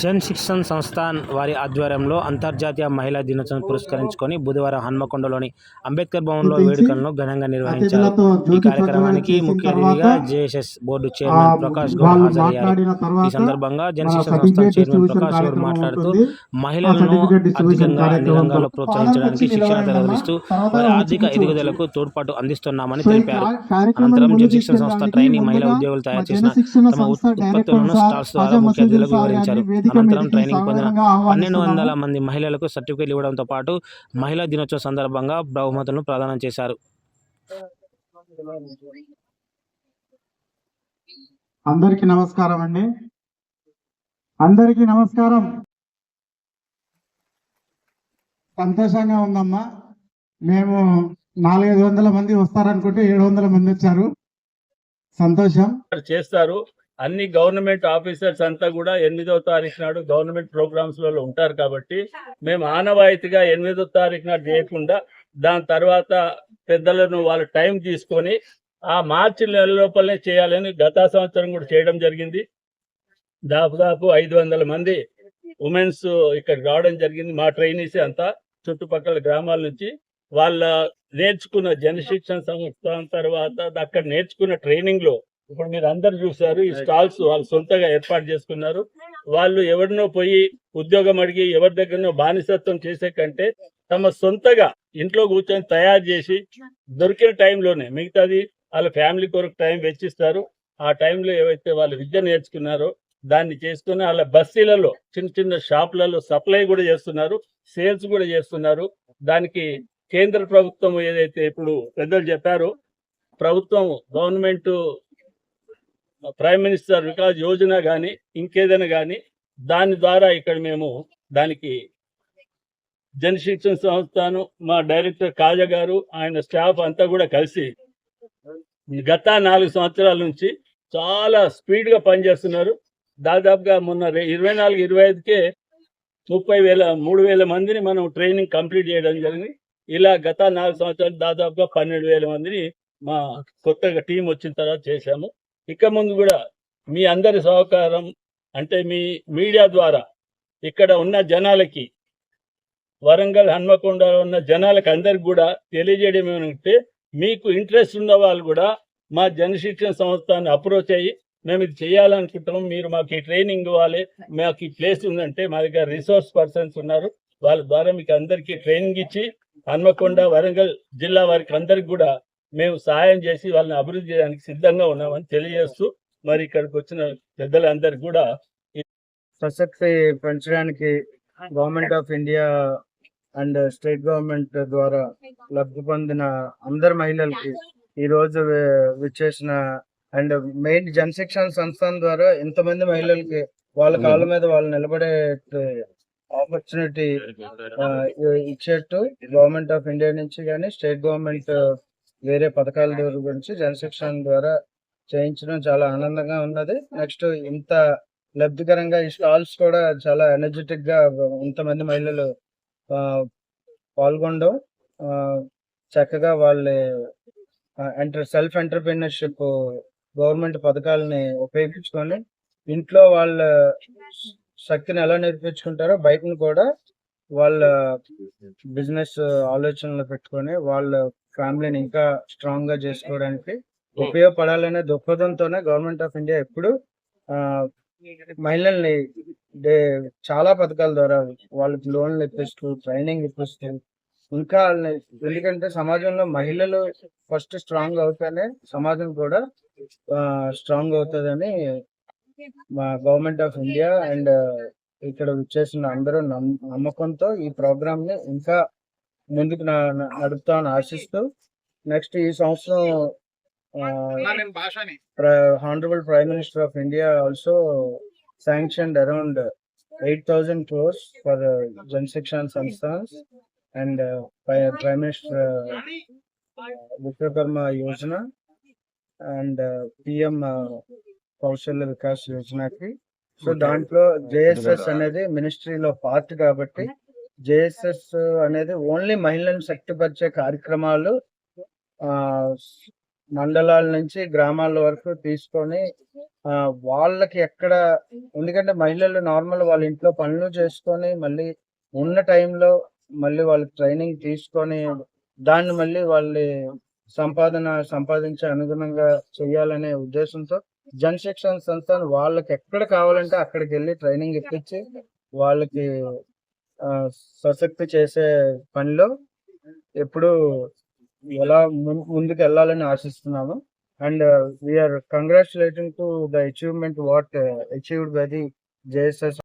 జన్ శిక్షణ్ సంస్థాన్ వారి ఆధ్వర్యంలో అంతర్జాతీయ మహిళా దినోత్సవం పురస్కరించుకొని బుధవారం హన్మకొండలోని అంబేద్కర్ భవన్లో వేడుకలను ఘనంగా నిర్వహించారు. ఈ కార్యక్రమానికి ముఖ్య అతిథిగా JSS board chairman Prakash Goud హాజరయ్యారు. ఈ సందర్భంగా జన్ శిక్షణ సంస్థ చైర్మన్ ప్రకాష్ గౌడ్ మాట్లాడుతూ మహిళలను ఆర్థికంగా అన్ని రంగాల్లో ప్రోత్సహించడానికి శిక్షణ తరలిస్తూ వారి ఆర్థిక ఎదుగుదలకు తోడ్పాటు అందిస్తున్నామని తెలిపారు. అనంతరం జన్ శిక్షణ సంస్థ ట్రైనింగ్ మహిళా ఉద్యోగులు తయారు చేసిన తమ ఉత్- ఉత్పత్తులను స్టాల్స్ ద్వారా ముఖ్య అతిథులకు వివరించారు. అనంతరం ట్రైనింగ్ పొందిన పన్నెండు వందల మంది మహిళలకు సర్టిఫికేట్లు ఇవ్వడంతో పాటు మహిళా దినోత్సవ సందర్భంగా బహుమతులను ప్రదానం చేశారు. అందరికీ నమస్కారం అండి. అందరికీ నమస్కారం. సంతోషంగా ఉందమ్మా. మేము నాలుగైదు వందల మంది వస్తారనుకుంటే ఏడు వందల మంది వచ్చారు. సంతోషం. చేస్తారు. అన్ని గవర్నమెంట్ ఆఫీసర్స్ అంతా కూడా ఎనిమిదో తారీఖు నాడు గవర్నమెంట్ ప్రోగ్రామ్స్లో ఉంటారు కాబట్టి మేము ఆనవాయితీగా ఎనిమిదో తారీఖు నాడు చేయకుండా దాని తర్వాత పెద్దలను వాళ్ళ టైం తీసుకొని ఆ మార్చి నెల లోపలనే చేయాలని గత సంవత్సరం కూడా చేయడం జరిగింది. దాదాపు ఐదు వందల మంది ఉమెన్స్ ఇక్కడ రావడం జరిగింది. మా ట్రైనీస్ అంతా చుట్టుపక్కల గ్రామాల నుంచి వాళ్ళ నేర్చుకున్న జనశిక్షణ సంస్థ తర్వాత అక్కడ నేర్చుకున్న ట్రైనింగ్లో ఇప్పుడు మీరు అందరు చూసారు ఈ స్టాల్స్ వాళ్ళు సొంతగా ఏర్పాటు చేసుకున్నారు. వాళ్ళు ఎవరినో పోయి ఉద్యోగం అడిగి ఎవరి దగ్గరనో బానిసత్వం చేసే కంటే తమ సొంతగా ఇంట్లో కూర్చొని తయారు చేసి దొరికిన టైంలోనే మిగతాది వాళ్ళ ఫ్యామిలీ కొరకు టైం వెచ్చిస్తారు. ఆ టైంలో ఏవైతే వాళ్ళు విద్య నేర్చుకున్నారో దాన్ని చేసుకుని వాళ్ళ బస్తీలలో చిన్న చిన్న షాపులలో సప్లై కూడా చేస్తున్నారు సేల్స్ కూడా చేస్తున్నారు. దానికి కేంద్ర ప్రభుత్వం ఏదైతే ఇప్పుడు పెద్దలు చెప్పారో ప్రభుత్వం government prime minister Vikas Yojana కానీ ఇంకేదైనా కానీ దాని ద్వారా ఇక్కడ మేము దానికి జనశిక్షణ సంస్థను మా డైరెక్టర్ కాజా గారు ఆయన స్టాఫ్ అంతా కూడా కలిసి గత నాలుగు సంవత్సరాల నుంచి చాలా స్పీడ్గా పనిచేస్తున్నారు. దాదాపుగా మొన్న ఇరవై నాలుగు ఇరవై ఐదుకే ముప్పై వేల మూడు వేల మందిని మనం ట్రైనింగ్ కంప్లీట్ చేయడం జరిగింది. ఇలా గత నాలుగు సంవత్సరాలు దాదాపుగా పన్నెండు వేల మందిని మా కొత్తగా టీం వచ్చిన తర్వాత చేశాము. ఇక ముందు కూడా మీ అందరి సహకారం అంటే మీ మీడియా ద్వారా ఇక్కడ ఉన్న జనాలకి వరంగల్ హన్మకొండలో ఉన్న జనాలకి అందరికి కూడా తెలియజేయడం ఏమంటే మీకు ఇంట్రెస్ట్ ఉన్న వాళ్ళు కూడా మా జనశిక్షణ సంస్థని అప్రోచ్ అయ్యి మేము ఇది చేయాలనుకుంటున్నాం మీరు మాకు ఈ ట్రైనింగ్ ఇవ్వాలి మాకు ఈ ప్లేస్ ఉందంటే మా దగ్గర రిసోర్స్ పర్సన్స్ ఉన్నారు వాళ్ళ ద్వారా మీకు అందరికీ ట్రైనింగ్ ఇచ్చి హన్మకొండ వరంగల్ జిల్లా వారికి అందరికి కూడా మేము సహాయం చేసి వాళ్ళని అభివృద్ధి చేయడానికి సిద్ధంగా ఉన్నామని తెలియజేస్తూ మరి ఇక్కడికి వచ్చిన పెద్దలందరికీ కూడా ప్రసక్తి పెంచడానికి government of India and state government ద్వారా లబ్ధి పొందిన అందరు మహిళలకి ఈ రోజు విచ్చేసిన అండ్ మెయిన్ జనశిక్షణ సంస్థాన్ ద్వారా ఇంతమంది మహిళలకి వాళ్ళ కాళ్ళ మీద వాళ్ళు నిలబడే ఆపర్చునిటీ ఇచ్చేట్టు గవర్నమెంట్ ఆఫ్ ఇండియా నుంచి కానీ స్టేట్ గవర్నమెంట్ వేరే పథకాల గురించి జనశిక్షణ ద్వారా చేయించడం చాలా ఆనందంగా ఉన్నది. నెక్స్ట్ ఇంత లబ్ధికరంగా ఈ స్టాల్స్ కూడా చాలా ఎనర్జెటిక్గా ఇంతమంది మహిళలు పాల్గొనడం చక్కగా వాళ్ళ ఎంటర్ సెల్ఫ్ ఎంటర్ప్రీనర్షిప్ గవర్నమెంట్ పథకాలని ఉపయోగించుకొని ఇంట్లో వాళ్ళ శక్తిని ఎలా నేర్పించుకుంటారో బయటను కూడా వాళ్ళ బిజినెస్ ఆలోచనలు పెట్టుకొని వాళ్ళ ఫ్యామిలీని ఇంకా స్ట్రాంగ్గా చేసుకోవడానికి ఉపయోగపడాలనే దృక్పథంతోనే గవర్నమెంట్ ఆఫ్ ఇండియా ఎప్పుడు మహిళల్ని చాలా పథకాల ద్వారా వాళ్ళకి లోన్లు ఇప్పిస్తూ ట్రైనింగ్ ఇప్పిస్తూ ఇంకా వాళ్ళని ఎందుకంటే సమాజంలో మహిళలు ఫస్ట్ స్ట్రాంగ్ అవుతానే సమాజం కూడా స్ట్రాంగ్ అవుతుందని మా గవర్నమెంట్ ఆఫ్ ఇండియా అండ్ ఇక్కడ వచ్చేసిన అందరూ నమ్- నమ్మకంతో ఈ ప్రోగ్రామ్ని ఇంకా ముందుకు నడుపుతామని ఆశిస్తూ నెక్స్ట్ ఈ సంవత్సరం honourable prime minister of India also sanctioned around eight thousand crores for Jan Shikshan Sansthans and prime minister Vishwakarma Yojana and PM Kaushalya Vikas యోజనకి సో దాంట్లో జేఎస్ఎస్ అనేది మినిస్ట్రీలో పార్ట్ కాబట్టి జేఎస్ఎస్ అనేది ఓన్లీ మహిళలను శక్తిపరిచే కార్యక్రమాలు ఆ మండలాల నుంచి గ్రామాల వరకు తీసుకొని వాళ్ళకి ఎక్కడ ఎందుకంటే మహిళలు నార్మల్ వాళ్ళ ఇంట్లో పనులు చేసుకొని మళ్ళీ ఉన్న టైంలో మళ్ళీ వాళ్ళు ట్రైనింగ్ తీసుకొని దాన్ని మళ్ళీ వాళ్ళ సంపాదన సంపాదించే అనుగుణంగా చేయాలనే ఉద్దేశంతో జన్ శిక్షణ సంస్థ వాళ్ళకి ఎక్కడ కావాలంటే అక్కడికి వెళ్ళి ట్రైనింగ్ ఇప్పించి వాళ్ళకి సశక్తి చేసే పనిలో ఎప్పుడు ఎలా ముందుకు వెళ్ళాలని ఆశిస్తున్నాము. And we are congratulating to the achievement what achieved by the JSS